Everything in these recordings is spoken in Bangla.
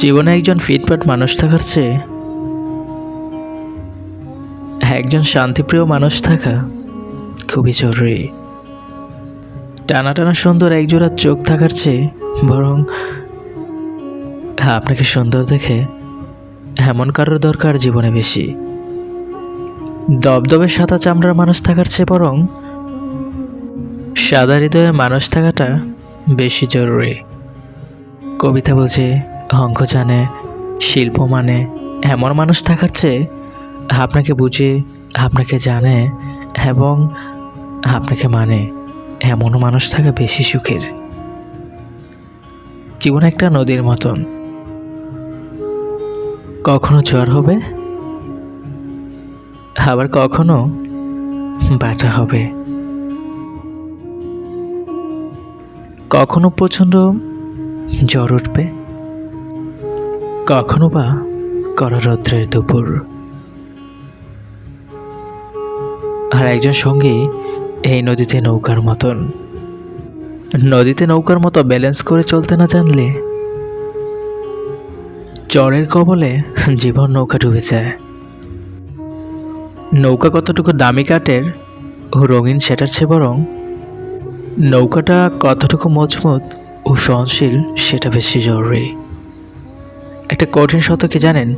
জীবনে একজন ফিটফাট মানুষ থাকার চেয়ে একজন শান্তিপ্রিয় মানুষ থাকা খুবই জরুরি। টানা টানা সুন্দর একজোড়া চোখ থাকার চেয়ে বরং আপনাকে সুন্দর দেখে এমন কারোর দরকার জীবনে বেশি। দবদবে সাদা চামড়ার মানুষ থাকার চেয়ে বরং সাদা হৃদয়ে মানুষ থাকাটা বেশি জরুরি। কবিতা বোঝে অঙ্ক জানে, শিল্প মানে এমন মানুষ থাকার চেয়ে আপনাকে বুঝে, আপনাকে জানে এবং আপনাকে মানে এমন মানুষ থাকা বেশি সুখের। জীবন একটা নদীর মতন। কখনো ঝড় হবে, আবার কখনো বাটা হবে। কখনো প্রচণ্ড জ্বর উঠবে কখনো বা কররৌদ্রের দুপুর। আর একজন সঙ্গী এই নদীতে নৌকার মতন। নদীতে নৌকার মতো ব্যালেন্স করে চলতে না জানলে চরের কবলে জীবন নৌকা ডুবে যায়। নৌকা কতটুকু দামি কাঠের ও রঙিন সেটার চেয়ে বরং নৌকাটা কতটুকু মজবুত ও সহনশীল সেটা বেশি জরুরি। একটা কঠিন সত্য কি জানেন?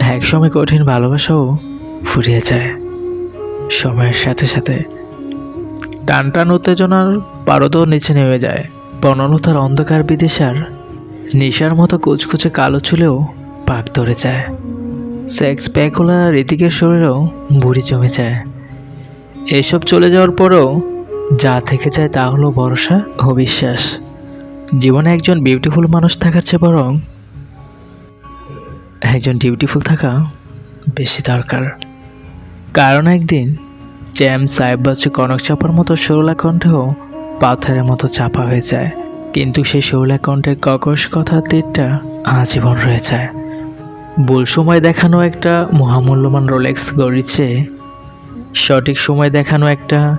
একসময় কঠিন ভালোবাসাও ফুরিয়ে যায়। সময়ের সাথে সাথে টান টান উত্তেজনার পারদও নিচে নেমে যায়। বনলতার অন্ধকার বিদেশার নেশার মতো কুচকুচে কালো চুলেও পাক ধরে যায়। সেক্স প্যাকুলা ঋতিকের শরীরেও বুড়ি জমে যায়। এসব চলে যাওয়ার পরেও যা থেকে যায় তা হলো ভরসা ও বিশ্বাস। জীবনে একজন বিউটিফুল মানুষ থাকার চেয়ে বরং একজন ডিউটিফুল থাকা বেশি দরকার। কারণ একদিন জ্যাম সাহেব বাচ্চু কনক চাপার মতো সরলা কণ্ঠেও পাথরের মতো চাপা হয়ে যায়। কিন্তু সেই সরলা কণ্ঠের ককশ কথার তীরটা আজীবন রয়ে যায়। ভুল সময় দেখানো একটা মহামূল্যবান রোলেক্স গড়ির চেয়ে সঠিক সময় দেখানো একটা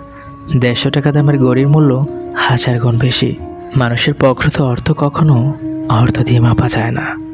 দেড়শো টাকা দামের গড়ির মূল্য হাজার গুণ বেশি। মানুষের প্রকৃত অর্থ কখনো অর্থ দিয়ে মাপা যায় না।